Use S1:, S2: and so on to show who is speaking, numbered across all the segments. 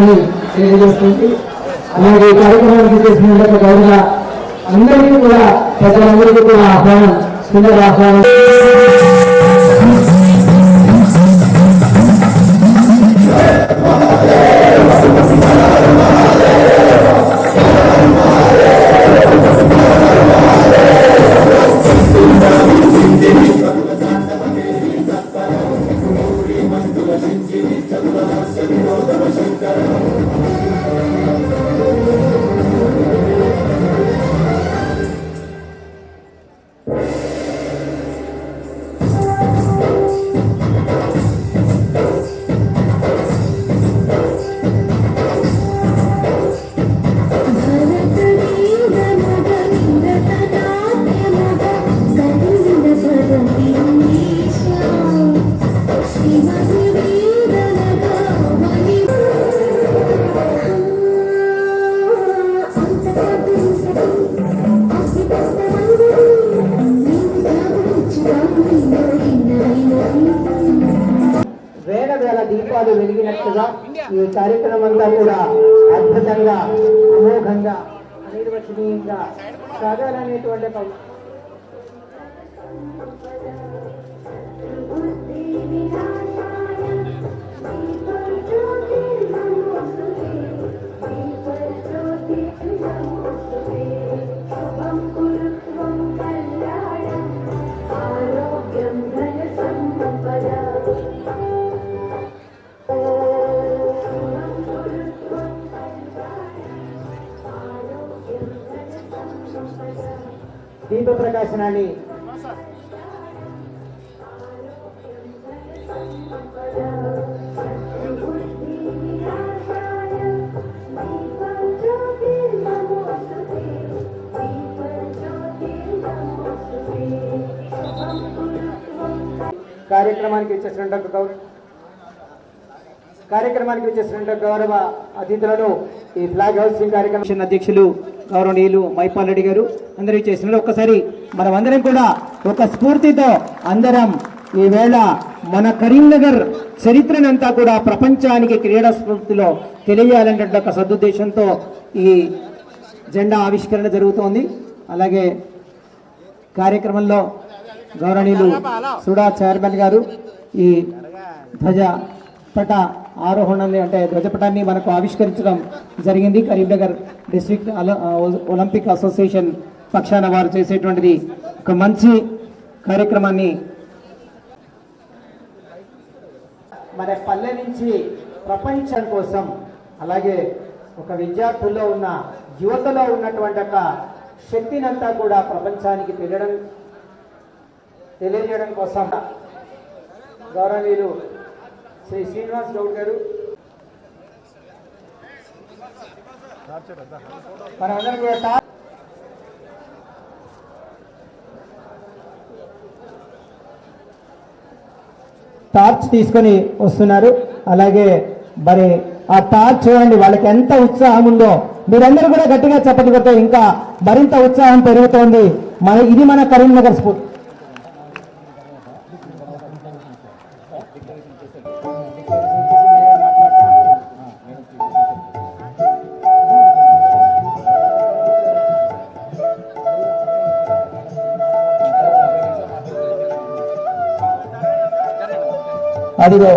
S1: అని తెలియజేస్తుంది. అలాగే ఈ కార్యక్రమానికి చేసినందుకు గౌరవ అందరికీ కూడా ప్రజలందరికీ కూడా ఆహ్వానం సుందర ఆహ్వానం. కార్యక్రమం అంతా కూడా అద్భుతంగా అమోఘంగా అనిర్వచనీయంగా సాగాలనేటువంటి ఒక
S2: Thank
S1: you. ప్రకాశనాన్ని. కార్యక్రమానికి వచ్చేసినట్టు గౌరవ కార్యక్రమానికి వచ్చేసినట్టు గౌరవ అతిథులను ఈ ఫ్లాగ్ హౌసింగ్ కార్యక్రమం అధ్యక్షులు గౌరవనీయులు మైపాల్ రెడ్డి గారు అందరూ చేసిన ఒక్కసారి మనం అందరం కూడా ఒక స్ఫూర్తితో అందరం ఈవేళ మన కరీంనగర్ చరిత్రనంతా కూడా ప్రపంచానికి క్రీడా స్ఫూర్తిలో తెలియాలనే ఒక సదుద్దేశంతో ఈ జెండా ఆవిష్కరణ జరుగుతోంది. అలాగే కార్యక్రమంలో గౌరవనీయులు సుడా చైర్మన్ గారు ఈ ధ్వజ పట ఆరోహణాన్ని అంటే ధ్వజపటాన్ని మనకు ఆవిష్కరించడం జరిగింది. కరీంనగర్ డిస్ట్రిక్ట్ అల- ఒలింపిక్ అసోసియేషన్ పక్షాన వారు చేసేటువంటిది ఒక మంచి కార్యక్రమాన్ని మన పల్లె నుంచి ప్రపంచం కోసం అలాగే ఒక విద్యార్థుల్లో ఉన్న యువతలో ఉన్నటువంటి ఒక శక్తినంతా కూడా ప్రపంచానికి తెలియడం తెలియజేయడం కోసం గౌరవీయులు శ్రీ శ్రీనివాస్ గౌడ్ గారు. కూడా టార్చ్ తీసుకొని వస్తున్నారు. అలాగే మరి ఆ టార్చ్ చూడండి వాళ్ళకి ఎంత ఉత్సాహం ఉందో. మీరందరూ కూడా గట్టిగా చప్పట్లు ఇంకా మరింత ఉత్సాహం పెరుగుతోంది. మన ఇది మన కరీంనగర్ స్ఫూర్తి. అదిగో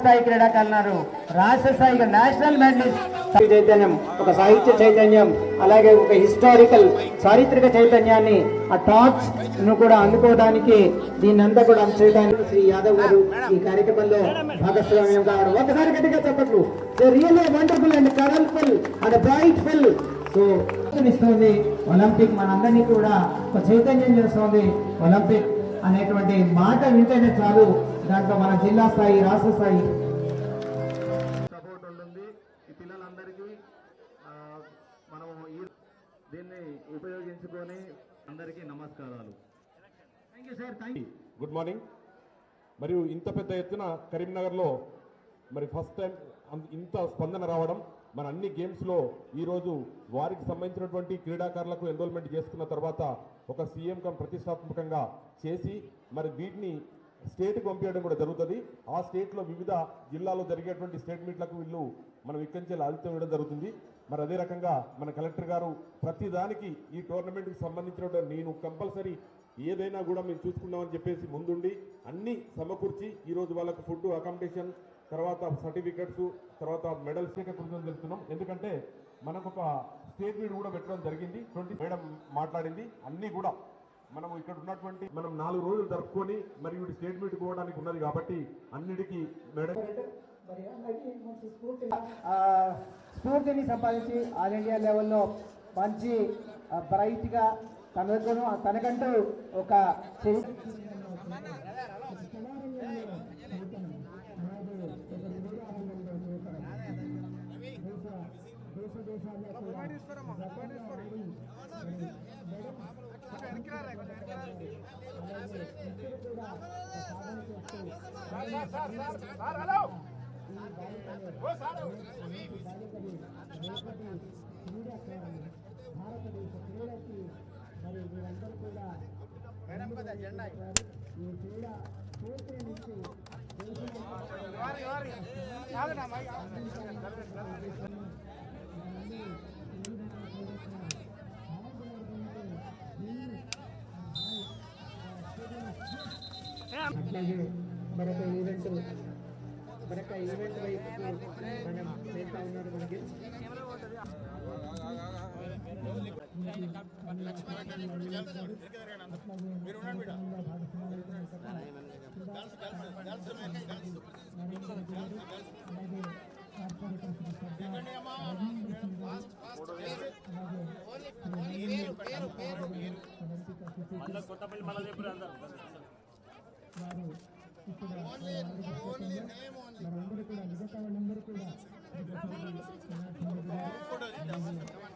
S1: స్థాయి క్రీడాకారులు రాష్ట్ర స్థాయిగా నేషనల్ మెడలిస్ట్ చైతన్యం ఒక సాహిత్య చైతన్యం అలాగే ఒక హిస్టారికల్ చారిత్రక చైతన్యాన్ని ఆ టార్చ్ను కూడా అందుకోవడానికి దీన్ని అంతా కూడా చేయడానికి శ్రీ యాదవ్ గారు ఈ కార్యక్రమంలో భాగస్వామ్యం కావడం. ఒకసారి గట్టిగా చెప్పట్లు. Really wonderful and colourful and brightful so ఇస్తుంది ఒలింపిక్ మనందరినీ కూడా ఒక చైతన్యం చేస్తుంది. ఒలింపిక్ అనేటువంటి మాట వింటేనే చాలు. దాంట్లో మన జిల్లా స్థాయి రాష్ట్ర స్థాయి.
S3: సపోర్ట్ ఉంటుంది. ఈ పిల్లలందరికీ ఆ, మనం ఈ దీన్ని ఉపయోగించుకొని అందరికీ నమస్కారాలు.
S1: Thank you sir thank
S4: good morning మరియు ఇంత పెద్ద ఎత్తున కరీంనగర్లో మరి ఫస్ట్ టైం ఇంత స్పందన రావడం మన అన్ని గేమ్స్లో ఈరోజు వారికి సంబంధించినటువంటి క్రీడాకారులకు ఎన్రోల్మెంట్ చేసుకున్న తర్వాత ఒక సీఎం కం ప్రతిష్టాత్మకంగా చేసి మరి వీటిని స్టేట్కి పంపించడం కూడా జరుగుతుంది. ఆ స్టేట్లో వివిధ జిల్లాలో జరిగేటువంటి స్టేట్ మీట్లకు వీళ్ళు మనం ఇక్కడి నుంచి ఆదిత్యం ఇవ్వడం జరుగుతుంది. మరి అదే రకంగా మన కలెక్టర్ గారు ప్రతిదానికి ఈ టోర్నమెంట్కి సంబంధించిన నేను కంపల్సరీ ఏదైనా కూడా మేము చూసుకుందామని చెప్పేసి ముందుండి అన్ని సమకూర్చి ఈరోజు వాళ్ళకు ఫుడ్ అకామిడేషన్ తర్వాత సర్టిఫికెట్స్ తర్వాత మెడల్స్ కృతజ్ఞతలు తెలుపుతున్నాం ఎందుకంటే మనకు ఒక స్టేట్ మీట్ కూడా పెట్టడం జరిగింది. ట్వంటీ మేడం మాట్లాడింది. అన్నీ కూడా మనం ఇక్కడ ఉన్నటువంటి మనం నాలుగు రోజులు జరుపుకొని మరి వీటి స్టేట్మెంట్ మీట్ ఉన్నది కాబట్టి అన్నిటికీ మేడం.
S1: స్ఫూర్తిని సంపాదించి ఆల్ ఇండియా లెవెల్లో మంచి బ్రైట్గా తనకు తనకంటూ ఒక చే- అట్లాగే మరొక ఈవెంట్ మరొక ఈవెంట్ వైపుకు మనం వెళ్తా ఉన్నారు మనకి.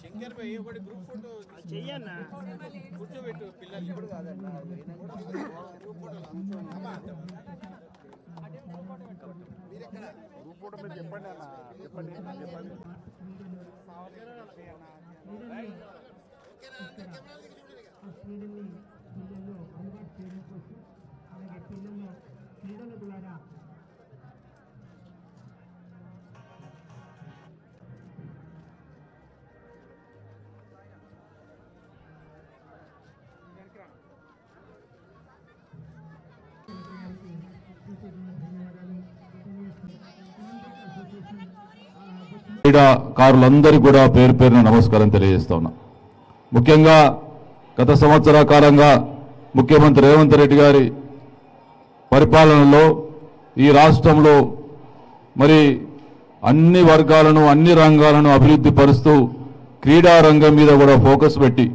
S5: శంకర్ భాయ్ ఒకటి గ్రూప్ ఫోటో చెయ్యన్నా? కూర్చోబెట్టు పిల్లలు ఇప్పుడు కాదన్నా గ్రూప్ ఫోటో గ్రూప్ ఫోటో మీరు చెప్పండి అన్న చెప్పండి చెప్పండి
S6: క్రీడాకారులందరికీ కూడా పేరు పేరున నమస్కారం తెలియజేస్తా ఉన్నా. ముఖ్యంగా గత సంవత్సర కాలంగా ముఖ్యమంత్రి రేవంత్ రెడ్డి గారి పరిపాలనలో ఈ రాష్ట్రంలో మరి అన్ని వర్గాలను అన్ని రంగాలను అభివృద్ధి పరుస్తూ క్రీడా రంగం మీద కూడా ఫోకస్ పెట్టి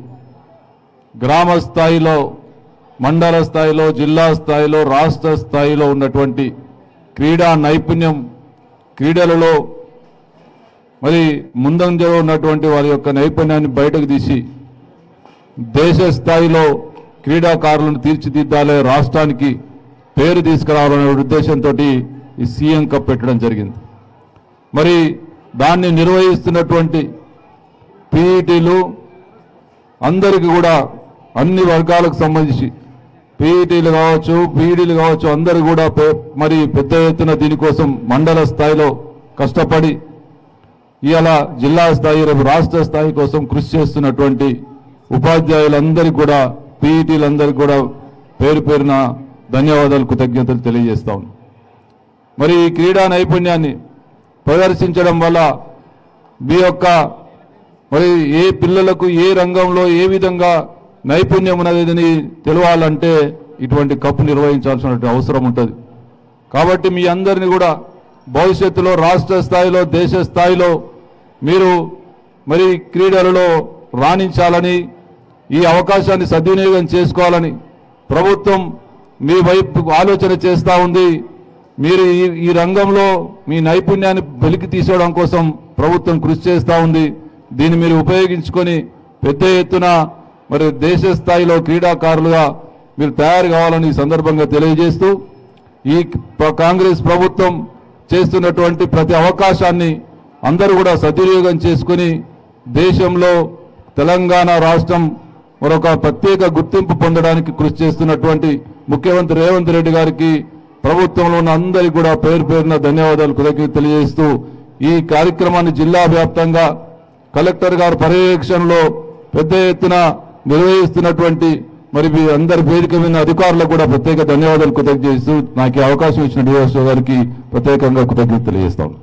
S6: గ్రామ స్థాయిలో మండల స్థాయిలో జిల్లా స్థాయిలో రాష్ట్ర స్థాయిలో ఉన్నటువంటి క్రీడా నైపుణ్యం క్రీడలలో మరి ముందంజలో ఉన్నటువంటి వారి యొక్క నైపుణ్యాన్ని బయటకు తీసి దేశ స్థాయిలో క్రీడాకారులను తీర్చిదిద్దాలే రాష్ట్రానికి పేరు తీసుకురావాలనే ఉద్దేశంతో ఈ సీఎం కప్ పెట్టడం జరిగింది. మరి దాన్ని నిర్వహిస్తున్నటువంటి పీఈటీలు అందరికీ కూడా అన్ని వర్గాలకు సంబంధించి పీఈటీలు కావచ్చు పీఈడీలు కావచ్చు అందరూ కూడా మరి పెద్ద ఎత్తున దీనికోసం మండల స్థాయిలో కష్టపడి ఇవాళ జిల్లా స్థాయి రేపు రాష్ట్ర స్థాయి కోసం కృషి చేస్తున్నటువంటి ఉపాధ్యాయులందరికీ కూడా పీఈటీలందరికీ కూడా పేరు పేరున ధన్యవాదాలు కృతజ్ఞతలు తెలియజేస్తాం మరి ఈ క్రీడా నైపుణ్యాన్ని ప్రదర్శించడం వల్ల మీ యొక్క మరి ఏ పిల్లలకు ఏ రంగంలో ఏ విధంగా నైపుణ్యం ఉన్నదని తెలవాలంటే ఇటువంటి కప్పు నిర్వహించాల్సినటువంటి అవసరం ఉంటుంది. కాబట్టి మీ అందరిని కూడా భవిష్యత్తులో రాష్ట్ర స్థాయిలో దేశ స్థాయిలో మీరు మరి క్రీడలలో రాణించాలని ఈ అవకాశాన్ని సద్వినియోగం చేసుకోవాలని ప్రభుత్వం మీ వైపు ఆలోచన చేస్తూ ఉంది. మీరు ఈ ఈ రంగంలో మీ నైపుణ్యాన్ని వెలికి తీసుకోవడం కోసం ప్రభుత్వం కృషి చేస్తూ ఉంది. దీన్ని మీరు ఉపయోగించుకొని పెద్ద ఎత్తున మరి దేశ స్థాయిలో క్రీడాకారులుగా మీరు తయారు కావాలని ఈ సందర్భంగా తెలియజేస్తూ ఈ కాంగ్రెస్ ప్రభుత్వం చేస్తున్నటువంటి ప్రతి అవకాశాన్ని అందరూ కూడా సద్వినియోగం చేసుకుని దేశంలో తెలంగాణ రాష్ట్రం మరొక ప్రత్యేక గుర్తింపు పొందడానికి కృషి చేస్తున్నటువంటి ముఖ్యమంత్రి రేవంత్ రెడ్డి గారికి ప్రభుత్వంలో ఉన్న అందరికీ కూడా పేరు పేరున ధన్యవాదాలు కృతజ్ఞత తెలియజేస్తూ ఈ కార్యక్రమాన్ని జిల్లా వ్యాప్తంగా కలెక్టర్ గారు పర్యవేక్షణలో పెద్ద ఎత్తున నిర్వహిస్తున్నటువంటి మరి మీ అందరి వేదిక మీద అధికారులకు కూడా ప్రత్యేక ధన్యవాదాలు కృతజ్ఞత చేస్తూ నాకు అవకాశం ఇచ్చిన డిఓఎస్ గారికి ప్రత్యేకంగా కృతజ్ఞత తెలియజేస్తాను.